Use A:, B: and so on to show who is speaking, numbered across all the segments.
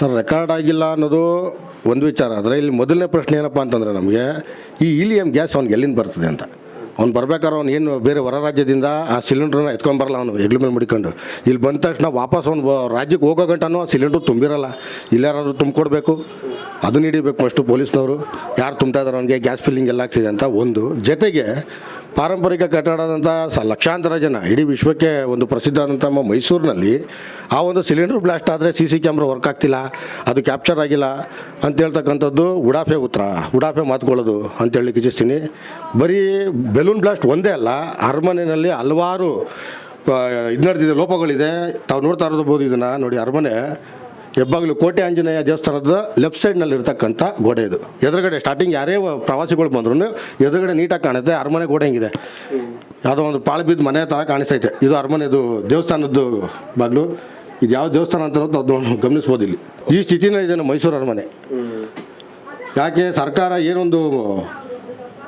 A: Sir record ಆಗಿಲ್ಲ ಅನ್ನೋದು ಒಂದು ವಿಚಾರ. ಆದರೆ ಇಲ್ಲಿ ಮೊದಲನೇ ಪ್ರಶ್ನೆ ಏನಪ್ಪ ಅಂತಂದರೆ ನಮಗೆ, ಈ ಇಲಿಯಂ ಗ್ಯಾಸ್ ಅವ್ನಿಗೆ ಎಲ್ಲಿಂದ ಬರ್ತದೆ ಅಂತ. ಅವ್ನು ಬರ್ಬೇಕಾದ್ರೆ ಅವ್ನು ಏನು ಬೇರೆ ಹೊರ ರಾಜ್ಯದಿಂದ ಆ ಸಿಲಿಂಡ್ರನ್ನ ಎತ್ಕೊಂಬರಲ್ಲ ಅವನು, ಹೆಗ್ಲ ಮೇಲೆ ಮುಡಿಕೊಂಡು. ಇಲ್ಲಿ ಬಂದ ತಕ್ಷಣ ವಾಪಸ್ ಅವ್ನು ರಾಜ್ಯಕ್ಕೆ ಹೋಗೋ ಗಂಟನೂ ಆ ಸಿಲಿಂಡ್ರ್ ತುಂಬಿರಲ್ಲ. ಇಲ್ಲಾರಾದ್ರೂ ತುಂಬಿಕೊಡ್ಬೇಕು? ಅದನ್ನ ಹಿಡಿಬೇಕು ಫಸ್ಟು ಪೊಲೀಸ್ನವರು ಯಾರು ತುಂಬ್ತಾ ಇದ್ದಾರೆ ಅವನಿಗೆ? ಗ್ಯಾಸ್ ಫಿಲ್ಲಿಂಗ್ ಎಲ್ಲ ಆಗ್ತಿದೆ ಅಂತ ಒಂದು. ಜೊತೆಗೆ ಪಾರಂಪರಿಕ ಕಟ್ಟಡದಂಥ ಸ ಲಕ್ಷಾಂತರ ಜನ, ಇಡೀ ವಿಶ್ವಕ್ಕೆ ಒಂದು ಪ್ರಸಿದ್ಧ ಆದಂಥ ಮೈಸೂರಿನಲ್ಲಿ ಆ ಒಂದು ಸಿಲಿಂಡರ್ ಬ್ಲಾಸ್ಟ್ ಆದರೆ ಸಿ ಸಿ ಕ್ಯಾಮ್ರಾ ವರ್ಕ್ ಆಗ್ತಿಲ್ಲ, ಅದು ಕ್ಯಾಪ್ಚರ್ ಆಗಿಲ್ಲ ಅಂತ ಹೇಳ್ತಕ್ಕಂಥದ್ದು ಉಡಾಫೆ ಉತ್ತರ ಉಡಾಫೆ ಮಾತುಕೊಳ್ಳೋದು ಅಂತ ಹೇಳಲಿಕ್ಕೆ ಇಚ್ಛಿಸ್ತೀನಿ ಬರೀ ಬೆಲೂನ್ ಬ್ಲಾಸ್ಟ್ ಒಂದೇ ಅಲ್ಲ, ಅರಮನೆಯಲ್ಲಿ ಹಲವಾರು ಇದು ನಡೆದಿದೆ, ಲೋಪಗಳಿದೆ. ತಾವು ನೋಡ್ತಾ ಇರೋದು ಇದನ್ನು ನೋಡಿ, ಅರಮನೆ ಹೆಬ್ಬಾಗಿಲು ಕೋಟೆ ಆಂಜನೇಯ ದೇವಸ್ಥಾನದ ಲೆಫ್ಟ್ ಸೈಡ್ನಲ್ಲಿ ಇರ್ತಕ್ಕಂಥ ಗೋಡೆ ಇದು. ಎದುರುಗಡೆ ಸ್ಟಾರ್ಟಿಂಗ್ ಯಾರೇ ಪ್ರವಾಸಿಗಳು ಬಂದ್ರು ಎದುರುಗಡೆ ನೀಟಾಗಿ ಕಾಣುತ್ತೆ, ಅರಮನೆ ಗೋಡೆ ಹಿಂಗಿದೆ. ಯಾವುದೋ ಒಂದು ಪಾಳು ಬಿದ್ದು ಮನೆ ಥರ ಕಾಣಿಸ್ತೈತೆ. ಇದು ಅರಮನೆದು ದೇವಸ್ಥಾನದ್ದು ಬಾಗ್ಲು. ಇದು ಯಾವ ದೇವಸ್ಥಾನ ಅಂತ ಅದು ಅದನ್ನು ಗಮನಿಸ್ಬೋದು ಇಲ್ಲಿ. ಈ ಸ್ಥಿತಿನ ಇದೆ ಮೈಸೂರು ಅರಮನೆ. ಯಾಕೆ ಸರ್ಕಾರ ಏನೊಂದು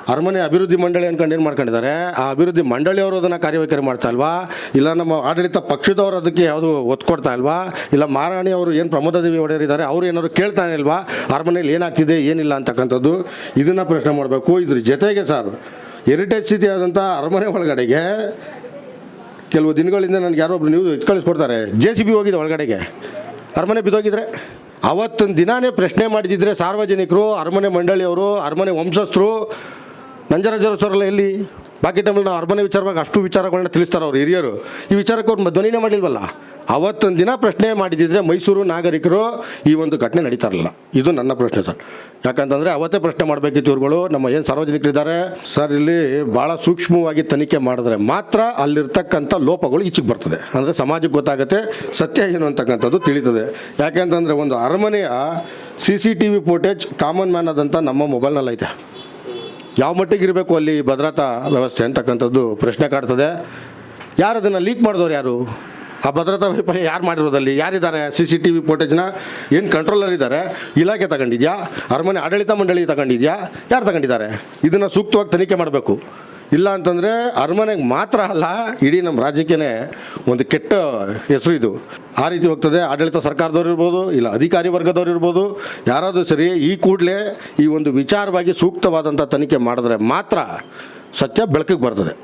A: ಅರಮನೆ ಅಭಿವೃದ್ಧಿ ಮಂಡಳಿ ಅನ್ಕೊಂಡು ಏನು ಮಾಡ್ಕೊಂಡಿದ್ದಾರೆ? ಆ ಅಭಿವೃದ್ಧಿ ಮಂಡಳಿಯವರು ಅದನ್ನು ಕಾರ್ಯವೈಖರಿ ಮಾಡ್ತಾ ಇಲ್ವಾ? ಇಲ್ಲ ನಮ್ಮ ಆಡಳಿತ ಪಕ್ಷದವರು ಅದಕ್ಕೆ ಯಾವುದು ಒತ್ತು ಕೊಡ್ತಾ ಇಲ್ವಾ? ಇಲ್ಲ ಮಹಾರಾಣಿ ಅವರು ಏನು ಪ್ರಮೋದದೇವಿ ಒಡೆಯರಿದ್ದಾರೆ, ಅವರು ಏನಾದ್ರು ಕೇಳ್ತಾನೆ ಇಲ್ವಾ? ಅರಮನೆಯಲ್ಲಿ ಏನಾಗ್ತಿದೆ, ಏನಿಲ್ಲ ಅಂತಕ್ಕಂಥದ್ದು ಇದನ್ನು ಪ್ರಶ್ನೆ ಮಾಡಬೇಕು. ಇದ್ರ ಜೊತೆಗೆ ಸರ್ ಹೆರಿಟೇಜ್ ಸಿಟಿ ಆದಂಥ ಅರಮನೆ ಒಳಗಡೆಗೆ ಕೆಲವು ದಿನಗಳಿಂದ ನನಗೆ ಯಾರೋ ಒಬ್ರು ನೀವು ಕಳಿಸ್ಕೊಡ್ತಾರೆ. ಜೆ ಸಿ ಬಿ ಹೋಗಿದೆ ಒಳಗಡೆಗೆ. ಅರಮನೆ ಬಿದ್ದೋಗಿದ್ರೆ? ಅವತ್ತಿನ ದಿನಾನೇ ಪ್ರಶ್ನೆ ಮಾಡಿದಿದ್ರೆ ಸಾರ್ವಜನಿಕರು, ಅರಮನೆ ಮಂಡಳಿಯವರು, ಅರಮನೆ ವಂಶಸ್ಥರು ನಂಜರಾಜರಸರೆಲ್ಲ ಎಲ್ಲಿ? ಬಾಕಿ ಟೈಮಲ್ಲಿ ನಾವು ಅರಮನೆ ವಿಚಾರವಾಗಿ ಅಷ್ಟು ವಿಚಾರಗಳನ್ನ ತಿಳಿಸ್ತಾರೆ ಅವ್ರು ಹಿರಿಯರು. ಈ ವಿಚಾರಕ್ಕೆ ಅವ್ರು ಧ್ವನಿನೇ ಮಾಡಿಲ್ವಲ್ಲ ಅವತ್ತೊಂದು ದಿನ ಪ್ರಶ್ನೆ ಮಾಡಿದ್ದಿದ್ರೆ ಮೈಸೂರು ನಾಗರಿಕರು ಈ ಒಂದು ಘಟನೆ ನಡೀತಾ ಇರಲಿಲ್ಲ ಇದು ನನ್ನ ಪ್ರಶ್ನೆ ಸರ್. ಯಾಕಂತಂದರೆ ಅವತ್ತೇ ಪ್ರಶ್ನೆ ಮಾಡಬೇಕಿತ್ತು ಇವ್ರುಗಳು. ನಮ್ಮ ಏನು ಸಾರ್ವಜನಿಕರಿದ್ದಾರೆ? ಸರ್, ಇಲ್ಲಿ ಭಾಳ ಸೂಕ್ಷ್ಮವಾಗಿ ತನಿಖೆ ಮಾಡಿದ್ರೆ ಮಾತ್ರ ಅಲ್ಲಿರ್ತಕ್ಕಂಥ ಲೋಪಗಳು ಈಚೆಗೆ ಬರ್ತದೆ. ಅಂದರೆ ಸಮಾಜಕ್ಕೆ ಗೊತ್ತಾಗುತ್ತೆ, ಸತ್ಯ ಏನು ಅಂತಕ್ಕಂಥದ್ದು ತಿಳಿತದೆ. ಯಾಕೆಂತಂದರೆ ಒಂದು ಅರಮನೆಯ C C T V footage common man ಆದಂಥ ನಮ್ಮ ಮೊಬೈಲ್ನಲ್ಲಿ ಐತೆ ಯಾವ ಮಟ್ಟಿಗೆ ಇರಬೇಕು ಅಲ್ಲಿ ಭದ್ರತಾ ವ್ಯವಸ್ಥೆ ಅಂತಕ್ಕಂಥದ್ದು ಪ್ರಶ್ನೆ ಕಾಡ್ತದೆ. ಯಾರು ಅದನ್ನು ಲೀಕ್ ಮಾಡಿದವ್ರು ಯಾರು? ಆ ಭದ್ರತಾ ವೈಫಲ್ಯ ಯಾರು ಮಾಡಿರೋದಲ್ಲಿ? ಯಾರಿದ್ದಾರೆ? ಸಿ ಸಿ ಟಿ ವಿ ಫೋಟೇಜ್ನ ಏನು ಕಂಟ್ರೋಲರ್ ಇದ್ದಾರೆ? ಇಲಾಖೆ ತಗೊಂಡಿದ್ಯಾ? ಅರಮನೆ ಆಡಳಿತ ಮಂಡಳಿ ತಗೊಂಡಿದ್ಯಾ? ಯಾರು ತಗೊಂಡಿದ್ದಾರೆ? ಇದನ್ನು ಸೂಕ್ತವಾಗಿ ತನಿಖೆ ಮಾಡಬೇಕು. ಇಲ್ಲ ಅಂತಂದರೆ ಅರಮನೆಗೆ ಮಾತ್ರ ಅಲ್ಲ, ಇಡೀ ನಮ್ಮ ರಾಜ್ಯಕ್ಕೇ ಒಂದು ಕೆಟ್ಟ ಹೆಸರು ಇದು. ಆ ರೀತಿ ಹೋಗ್ತದೆ. ಆಡಳಿತ ಸರ್ಕಾರದವ್ರು ಇರ್ಬೋದು, ಇಲ್ಲ ಅಧಿಕಾರಿ ವರ್ಗದವ್ರು ಇರ್ಬೋದು, ಯಾರಾದರೂ ಸರಿ ಈ ಕೂಡಲೇ ಈ ಒಂದು ವಿಚಾರವಾಗಿ ಸೂಕ್ತವಾದಂಥ ತನಿಖೆ ಮಾಡಿದ್ರೆ ಮಾತ್ರ ಸತ್ಯ ಬೆಳಕಿಗೆ ಬರ್ತದೆ.